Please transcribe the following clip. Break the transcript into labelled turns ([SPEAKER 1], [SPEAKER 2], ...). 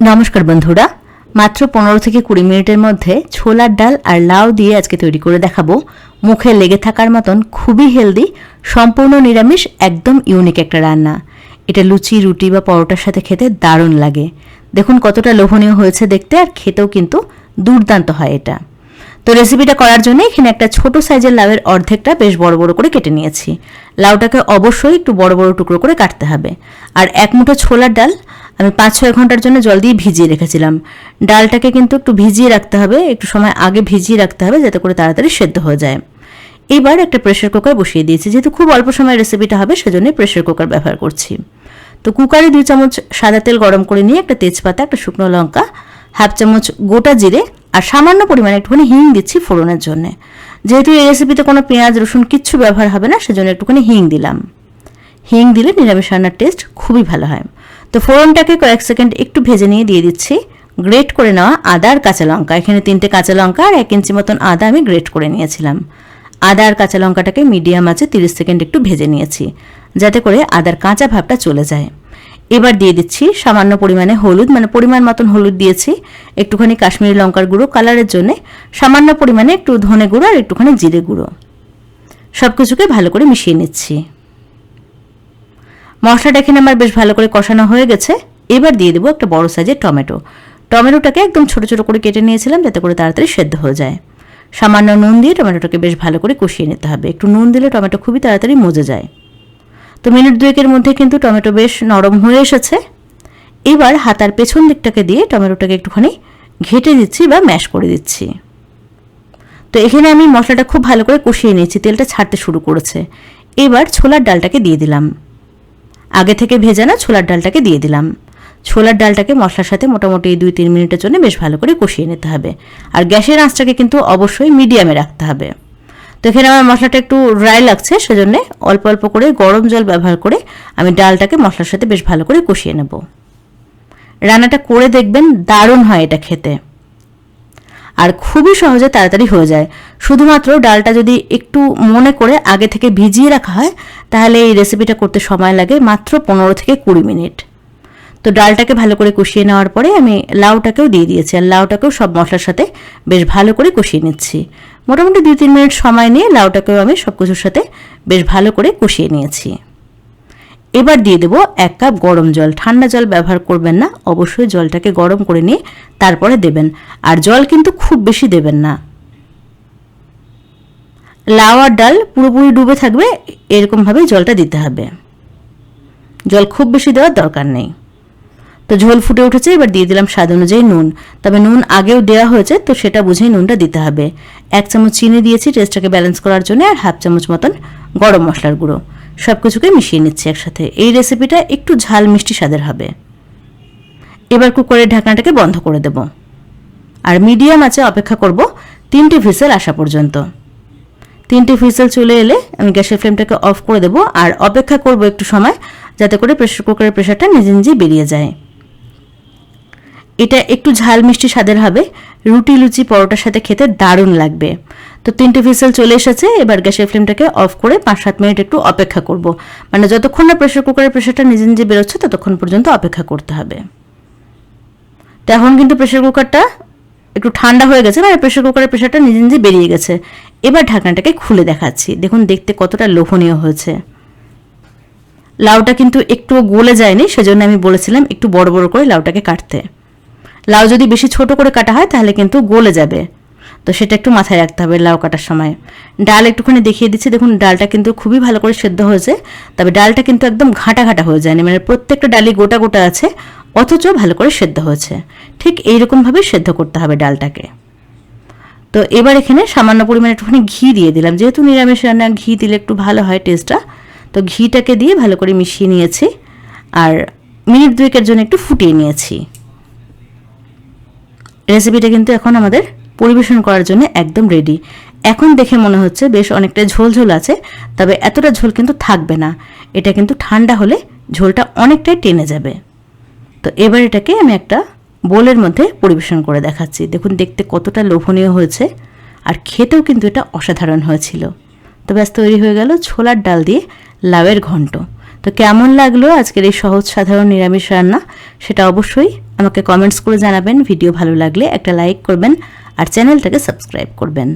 [SPEAKER 1] নমস্কার বন্ধুরা, মাত্র পনেরো থেকে কুড়ি মিনিটের মধ্যে ছোলার ডাল আর লাউ দিয়ে আজকে তৈরি করে দেখাবো। মুখে লেগে থাকার মতন খুবই হেলদি সম্পূর্ণ নিরামিষ, একদম ইউনিক একটা রান্না। এটা লুচি, রুটি বা পরোটার সাথে খেতে দারুণ লাগে। দেখুন কতটা লোভনীয় হয়েছে দেখতে আর খেতেও কিন্তু দুর্দান্ত হয় এটা। তো রেসিপিটা করার জন্য এখানে একটা ছোট সাইজের লাউয়ের অর্ধেকটা বেশ বড় বড় করে কেটে নিয়েছি। লাউটাকে অবশ্যই একটু বড় বড় টুকরো করে কাটতে হবে। আর এক মুঠো ছোলার ডাল আমি পাঁচ ছয় ঘণ্টার জন্য জল দিয়ে ভিজিয়ে রেখেছিলাম। ডালটাকে কিন্তু একটু ভিজিয়ে রাখতে হবে, একটু সময় আগে ভিজিয়ে রাখতে হবে যাতে করে তাড়াতাড়ি সেদ্ধ হয়ে যায়। এবার একটা প্রেশার কুকার বসিয়ে দিয়েছি, যেহেতু খুব অল্প সময় রেসিপিটা হবে সেজন্য প্রেশার কুকার ব্যবহার করছি। তো কুকারে দুই চামচ সাদা তেল গরম করে নিয়ে একটা তেজপাতা, একটা শুকনো লঙ্কা, হাফ চামচ গোটা জিরে আর সামান্য পরিমাণে একটুখানি হিং দিচ্ছি ফোড়নের জন্য। যেহেতু এই রেসিপিতে কোনো পেঁয়াজ, রসুন কিচ্ছু ব্যবহার হবে না, সেজন্য একটুখানি হিং দিলাম। হিং দিলে নিরামিষ রান্নার টেস্ট খুবই ভালো হয়। তো ফোড়নটাকে কয়েক সেকেন্ড একটু ভেজে নিয়ে দিয়ে দিচ্ছি। গ্রেট করে নেওয়া আদা আর কাঁচা লঙ্কা। এখানে তিনটে কাঁচা লঙ্কা আর এক ইঞ্চি মতন আদা আমি গ্রেট করে নিয়েছিলাম। আদা আর কাঁচা লঙ্কাটাকে মিডিয়াম আছে তিরিশ সেকেন্ড একটু ভেজে নিয়েছি, যাতে করে আদার কাঁচা ভাবটা চলে যায়। এবার দিয়ে দিচ্ছি সামান্য পরিমাণে হলুদ মানে পরিমাণ মতন হলুদ দিয়েছি, একটুখানি কাশ্মীরি লঙ্কার গুঁড়ো কালারের জন্য। সামান্য পরিমাণে একটু ধনে গুঁড়ো আর একটুখানি জিরে গুঁড়ো। সব কিছুকে ভালো করে মিশিয়ে নিচ্ছি। মশলাটা এখানে আমার বেশ ভালো করে কষানো হয়ে গেছে। এবার দিয়ে দেবো একটা বড় সাইজের টমেটো। টমেটোটাকে একদম ছোট ছোট করে কেটে নিয়েছিলাম যাতে করে তাড়াতাড়ি সেদ্ধ হয়ে যায়। সামান্য নুন দিয়ে টমেটোটাকে বেশ ভালো করে কষিয়ে নিতে হবে। একটু নুন দিলে টমেটো খুবই তাড়াতাড়ি মজে যায়। তো মিনিট দুয়েকের মধ্যে কিন্তু টমেটো বেশ নরম হয়ে এসেছে। এবার হাতার পেছন দিকটাকে দিয়ে টমেটোটাকে একটুখানি ঘেটে দিচ্ছি বা ম্যাশ করে দিচ্ছি। তো এখানে আমি মশলাটা খুব ভালো করে কষিয়ে নিয়েছি। তেলটা ছাড়তে শুরু করেছে। এবার ছোলার ডালটাকে দিয়ে দিলাম। আগে থেকে ভেজানো ছোলার ডালটাকে দিয়ে দিলাম। ছোলার ডালটাকে মশলার সাথে মোটামুটি দুই তিন মিনিটের জন্য বেশ ভালো করে কষিয়ে নিতে হবে। আর গ্যাসের আঁচটাকে কিন্তু অবশ্যই মিডিয়ামে রাখতে হবে। তো এখানে আমার মশলাটা একটু ড্রাই লাগছে, সেজন্য অল্প অল্প করে গরম জল ব্যবহার করে আমি ডালটাকে মশলার সাথে বেশ ভালো করে কষিয়ে নেব। রান্নাটা করে দেখবেন দারুণ হয় এটা খেতে। আর খুবই সহজে তাড়াতাড়ি হয়ে যায়। শুধুমাত্র ডালটা যদি একটু মনে করে আগে থেকে ভিজিয়ে রাখা হয়, তাহলে এই রেসিপিটা করতে সময় লাগে মাত্র পনেরো থেকে কুড়ি মিনিট। তো ডালটাকে ভালো করে কষিয়ে নেওয়ার পরে আমি লাউটাকেও দিয়ে দিয়েছি আর লাউটাকেও সব মশলার সাথে বেশ ভালো করে কষিয়ে নিচ্ছি। মোটামুটি দুই তিন মিনিট সময় নিয়ে লাউটাকেও আমি সব কিছুর সাথে বেশ ভালো করে কষিয়ে নিয়েছি। এবার দিয়ে দেবো এক কাপ গরম জল। ঠান্ডা জল ব্যবহার করবেন না, অবশ্যই জলটাকে গরম করে নিয়ে তারপরে দেবেন। আর জল কিন্তু খুব বেশি দেবেন না। লাউ আর ডাল পুরোপুরি ডুবে থাকবে এরকমভাবে জলটা দিতে হবে। জল খুব বেশি দেওয়ার দরকার নেই। তো ঝোল ফুটে উঠেছে, এবার দিয়ে দিলাম স্বাদ অনুযায়ী নুন। তবে নুন আগেও দেওয়া হয়েছে, তো সেটা বুঝেই নুনটা দিতে হবে। এক চামচ চিনি দিয়েছি, টেস্টটাকে ব্যালেন্স করার জন্য, আর হাফ চামচ মতন গরম মশলার গুঁড়ো। সব কিছুকে মিশিয়ে নিচ্ছি একসাথে। এই রেসিপিটা একটু ঝাল মিষ্টি স্বাদের হবে। এবার কুকারের ঢাকনাটাকে বন্ধ করে দেব। আর মিডিয়াম আছে অপেক্ষা করব তিনটে ভিসেল আসা পর্যন্ত। তিনটে ভিসেল চলে এলে আমি গ্যাসের ফ্লেমটাকে অফ করে দেবো আর অপেক্ষা করব একটু সময় যাতে করে প্রেশার কুকারের প্রেশারটা নিজে নিজেই বেরিয়ে যায়। এটা একটু ঝাল মিষ্টি স্বাদের হবে। রুটি, লুচি, পরোটার সাথে খেতে দারুণ লাগবে। তো তিনটে হুইসেল চলে এসেছে, এবার গ্যাসের ফ্লেমটাকে অফ করে পাঁচ সাত মিনিট একটু অপেক্ষা করব। মানে যতক্ষণ না প্রেশার কুকারের প্রেশারটা নিজে নিজে বেরোচ্ছে, ততক্ষণ পর্যন্ত অপেক্ষা করতে হবে। তো এখন কিন্তু প্রেশার কুকারটা একটু ঠান্ডা হয়ে গেছে মানে প্রেশার কুকারের প্রেশারটা নিজে নিজে বেরিয়ে গেছে। এবার ঢাকনাটাকে খুলে দেখাচ্ছি। দেখুন, দেখতে কতটা লোভনীয় হয়েছে। লাউটা কিন্তু একটু গলে যায়নি, সেজন্য আমি বলেছিলাম একটু বড় বড় করে লাউটাকে কাটতে। লাউ যদি বেশি ছোট করে কাটা হয়, তাহলে কিন্তু গলে যাবে। তো সেটা একটু মাথায় রাখতে হবে লাউ কাটার সময়। ডাল একটুখানি দেখিয়ে দিচ্ছি। দেখুন, ডালটা কিন্তু খুবই ভালো করে সেদ্ধ হয়েছে। তবে ডালটা কিন্তু একদম ঘাটা ঘাটা হয়ে যায়নি মানে প্রত্যেকটা ডালই গোটা গোটা আছে, অথচ ভালো করে সেদ্ধ হয়েছে। ঠিক এইরকমভাবে সেদ্ধ করতে হবে ডালটাকে। তো এবার এখানে সামান্য পরিমাণে একটুখানি ঘি দিয়ে দিলাম। যেহেতু নিরামিষ রান্না, ঘি দিলে একটু ভালো হয় টেস্টটা তো ঘিটাকে দিয়ে ভালো করে মিশিয়ে নিয়েছি। আর মিনিট দুয়েকের জন্য একটু ফুটিয়ে নিয়েছি। রেসিপিটা কিন্তু এখন আমাদের পরিবেশন করার জন্য একদম রেডি এখন দেখে মনে হচ্ছে বেশ অনেকটা ঝোল ঝোল আছে, তবে এতটা ঝোল কিন্তু থাকবে না। এটা কিন্তু ঠান্ডা হলে ঝোলটা অনেকটাই টেনে যাবে। তো এবার এটাকে আমি একটা বোলের মধ্যে পরিবেশন করে দেখাচ্ছি। দেখুন, দেখতে কতটা লোভনীয় হয়েছে আর খেতেও কিন্তু এটা অসাধারণ হয়েছিল। তো ব্যাস, তৈরি হয়ে গেল ছোলার ডাল দিয়ে লাউয়ের ঘন্ট। তো কেমন লাগল আজকের এই সহজ সাধারণ নিরামিষ রান্না? সেটা অবশ্যই আমাকে কমেন্টস করে জানাবেন। ভিডিও ভালো লাগলে একটা লাইক করবেন আর চ্যানেলটাকে সাবস্ক্রাইব করবেন।